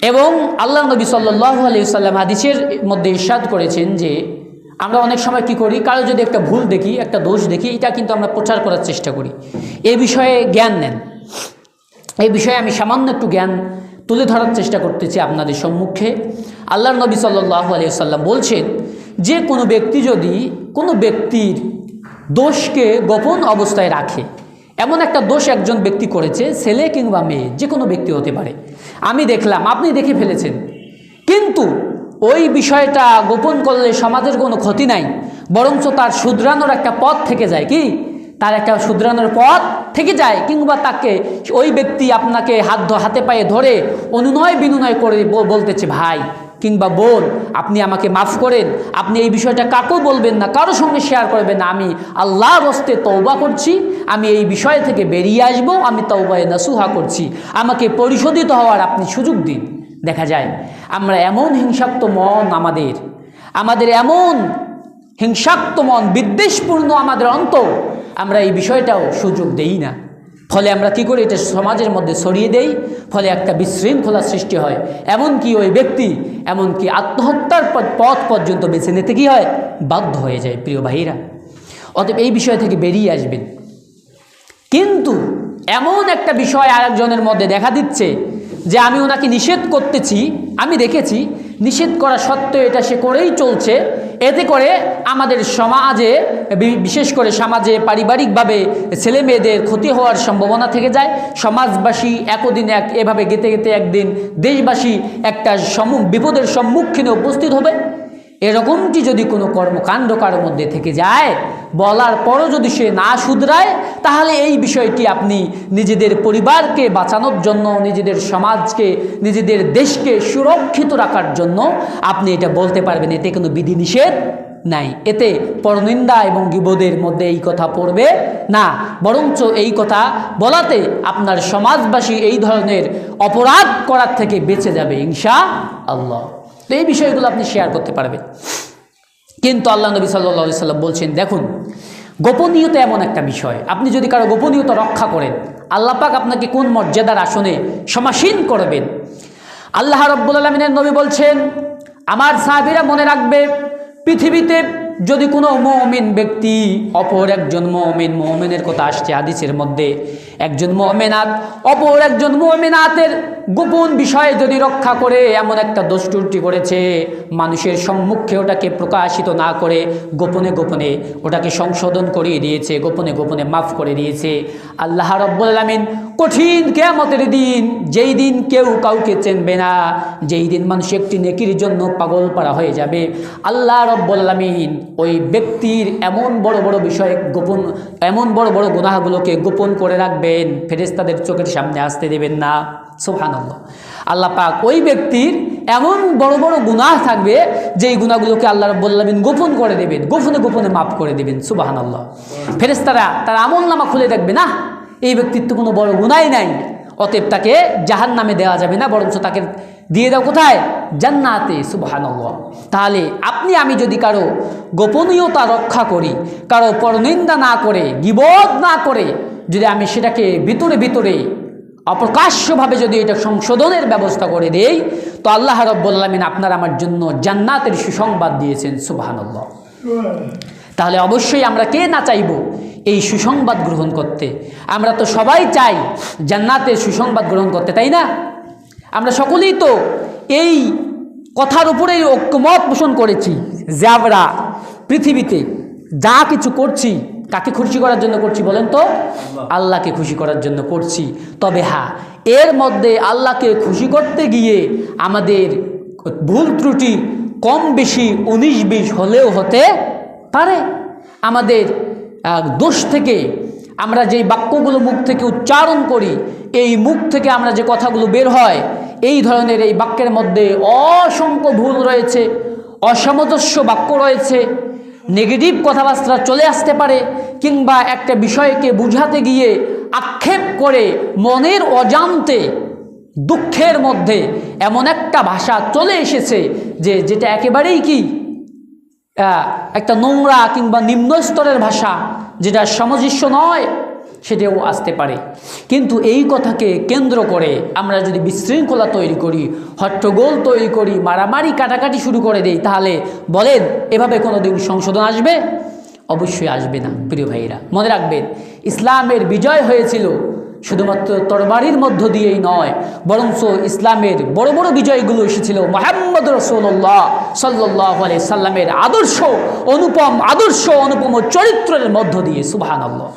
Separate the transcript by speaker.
Speaker 1: এবং আল্লাহ নবী সাল্লাহ আলিয়াল্লাম হাদিসের মধ্যে ইরশাদ করেছেন যে, আমরা অনেক সময় কি করি, কারও যদি একটা ভুল দেখি, একটা দোষ দেখি, এটা কিন্তু আমরা প্রচার করার চেষ্টা করি। এ বিষয়ে জ্ঞান নেন। এই বিষয়ে আমি সামান্য একটু জ্ঞান তুলে ধরার চেষ্টা করতেছি আপনাদের সম্মুখে। আল্লাহ নবী সাল্লাহ আলিয়াল্লাম বলছেন, যে কোনো ব্যক্তি যদি কোনো ব্যক্তির দোষকে গোপন অবস্থায় রাখে এমন একটা দোষ একজন ব্যক্তি করেছে, ছেলে কিংবা মেয়ে যে কোনো ব্যক্তি হতে পারে। আমি দেখলাম, আপনি দেখে ফেলেছেন। কিন্তু ওই বিষয়টা গোপন করলে সমাজের কোনো ক্ষতি নাই, বরঞ্চ তার শুধরানোর একটা পথ থেকে যায় কি? তার একটা শুধরানোর পথ থেকে যায়, কিংবা তাকে ওই ব্যক্তি আপনাকে হাত হাতে পায়ে ধরে অনুনয় বিনুনয় করে বলতেছে, ভাই কিংবা বোন, আপনি আমাকে মাফ করেন। আপনি এই বিষয়টা কাকেও বলবেন না, কারও সঙ্গে শেয়ার করবেন না। আমি আল্লাহর হস্তে তৌবা করছি, আমি এই বিষয় থেকে বেরিয়ে আসব, আমি তৌবায় নাসুহা করছি। আমাকে পরিশোধিত হওয়ার আপনি সুযোগ দিন। দেখা যায়, আমরা এমন হিংসাক্ত মন আমাদের আমাদের এমন হিংসাক্ত মন বিদ্বেষপূর্ণ আমাদের অন্ত আমরা এই বিষয়টাও সুযোগ দেই না। ফলে আমরা কি করি? এটা সমাজের মধ্যে ছড়িয়ে দেই, ফলে একটা বিশৃঙ্খলা সৃষ্টি হয়। এমনকি ওই ব্যক্তি, এমনকি আত্মহত্যার প- পথ পর্যন্ত বেছে নিতে কি হয়? বাধ্য হয়ে যায়, প্রিয় ভাইরা। অতএব এই বিষয় থেকে বেরিয়ে আসবেন। কিন্তু এমন একটা বিষয় আরেকজনের মধ্যে দেখা দিচ্ছে যে আমি ওনাকে নিষেধ করতেছি, আমি দেখেছি, নিষেধ করা সত্ত্বেও এটা সে করেই চলছে। এতে করে আমাদের সমাজে বিশেষ করে সমাজে পারিবারিকভাবে ছেলে মেয়েদের ক্ষতি হওয়ার সম্ভাবনা থেকে যায়। সমাজবাসী একদিন এক, এভাবে গেতে গেতে একদিন দেশবাসী একটা বিপদের সম্মুখীনে উপস্থিত হবে। এরকমটি যদি কোনো কর্মকাণ্ড কারোর মধ্যে থেকে যায়, বলার পরও যদি সে না শুধরায়, তাহলে এই বিষয়টি আপনি নিজেদের পরিবারকে বাঁচানোর জন্য, নিজেদের সমাজকে, নিজেদের দেশকে সুরক্ষিত রাখার জন্য আপনি এটা বলতে পারবেন। এতে কোনো বিধিনিষেধ নাই। এতে পরনিন্দা এবং গিবোদের মধ্যে এই কথা পড়বে না। বরঞ্চ এই কথা বলাতে আপনার সমাজবাসী এই ধরনের অপরাধ করার থেকে বেঁচে যাবে, ইনশা আল্লাহ। তো এই বিষয়গুলো আপনি শেয়ার করতে পারবেন। কিন্তু আল্লাহ নবী সাল্লা সাল্লাম বলছেন, দেখুন, গোপনীয়তা এমন একটা বিষয়। আপনি যদি কারও গোপনীয়তা রক্ষা করেন, আল্লাহ পাক আপনাকে কোন মর্যাদার আসনে সমাসীন করবেন? আল্লাহ রব্বুল আলমিনের নবী বলছেন, আমার সাহাবিরা মনে রাখবে, পৃথিবীতে যদি কোনো মমিন ব্যক্তি অপর একজন মমিন, মমিনের কথা আসছে আদিসের মধ্যে একজন মমেনাত, অপর একজন মমেনাতের গোপন বিষয়ে যদি রক্ষা করে, এমন একটা দোষটুটি করেছে, মানুষের সম্মুখে ওটাকে প্রকাশিত না করে, গোপনে গোপনে ওটাকে সংশোধন করিয়ে দিয়েছে, গোপনে গোপনে মাফ করে দিয়েছে। আল্লাহ রব্বুল আলমিন কঠিন কেয়ামতের দিন, যেই দিন কেউ কাউকে চেনবে না, যেই দিন মানুষ একটি নেকির জন্য পাগল পাড়া হয়ে যাবে। আল্লাহ রব্বুল আলমিন ওই ব্যক্তির এমন বড় বড় বিষয় গোপন, এমন বড় বড় গুনাহগুলোকে গোপন করে রাখবেন ফেরেশতাদের চোখের সামনে আসতে দেবেন না। সুবহানাল্লাহ। আল্লাহ পাক ওই ব্যক্তির এমন বড় বড় গুনাহ থাকবে, যেই গুণাগুলোকে আল্লাহ রব্বুল আলমিন গোপন করে দেবেন, গোপনে গোপনে মাফ করে দেবেন। সুবহানাল্লাহ। ফেরেশতারা তার আমল নামা খুলে দেখবে না এই ব্যক্তির তো কোনো বড় গুণাই নাই। অতএব তাকে জাহান নামে দেওয়া যাবে না, বরঞ্চ তাকে দিয়ে দাও কোথায়? জান্নাতে। সুবহানাল্লাহ। তাহলে আপনি, আমি যদি কারও গোপনীয়তা রক্ষা করি, কারও পরনিন্দা না করে গিবোধ না করে যদি আমি সেটাকে ভিতরে ভিতরে অপ্রকাশ্যভাবে যদি এটা সংশোধনের ব্যবস্থা করে দেই, তো আল্লাহ রব্বুল আলমিন আপনার আমার জন্য জান্নাতের সুসংবাদ দিয়েছেন, সুবহানাল্লাহ। তাহলে অবশ্যই আমরা কে না চাইব এই সুসংবাদ গ্রহণ করতে? আমরা তো সবাই চাই জান্নাতের সুসংবাদ গ্রহণ করতে, তাই না? আমরা সকলেই তো এই কথার উপরেই ঐক্যমত পোষণ করেছি, যে পৃথিবীতে যা কিছু করছি কাকে খুশি করার জন্য করছি বলেন তো? আল্লাহকে খুশি করার জন্য করছি। তবে হ্যাঁ এর মধ্যে আল্লাহকে খুশি করতে গিয়ে আমাদের ভুল ত্রুটি কম বেশি উনিশ বিশ হলেও হতে পারে। আমাদের দোষ থেকে আমরা যেই বাক্যগুলো মুখ থেকে উচ্চারণ করি, এই মুখ থেকে আমরা যে কথাগুলো বের হয়, এই ধরনের এই বাক্যের মধ্যে অসংখ্য ভুল রয়েছে, অসামঞ্জস্য বাক্য রয়েছে। নেগেটিভ কথাবার্তা চলে আসতে পারে কিংবা একটা বিষয়কে বুঝাতে গিয়ে আক্ষেপ করে মনের অজান্তে দুঃখের মধ্যে এমন একটা ভাষা চলে এসেছে যে যেটা একেবারেই কি একটা নোংরা কিংবা নিম্ন স্তরের ভাষা, যেটা সামঞ্জস্য নয়। সেটাও আসতে পারে। কিন্তু এই কথাকে কেন্দ্র করে আমরা যদি বিশৃঙ্খলা তৈরি করি, হট্টগোল তৈরি করি, মারামারি কাটাকাটি শুরু করে দেই, তাহলে বলেন, এভাবে কোনো দিন সংশোধন আসবে? অবশ্যই আসবে না, প্রিয় ভাইরা মনে রাখবেন, ইসলামের বিজয় হয়েছিল শুধুমাত্র তরবারির মধ্য দিয়েই নয়, বরঞ্চ ইসলামের বড় বড় বিজয়গুলো এসেছিল মোহাম্মদ রসোল্লাহ সাল্লাহ সাল্লামের আদর্শ, অনুপম আদর্শ, অনুপম চরিত্রের মধ্য দিয়ে সুবাহান আল্লাহ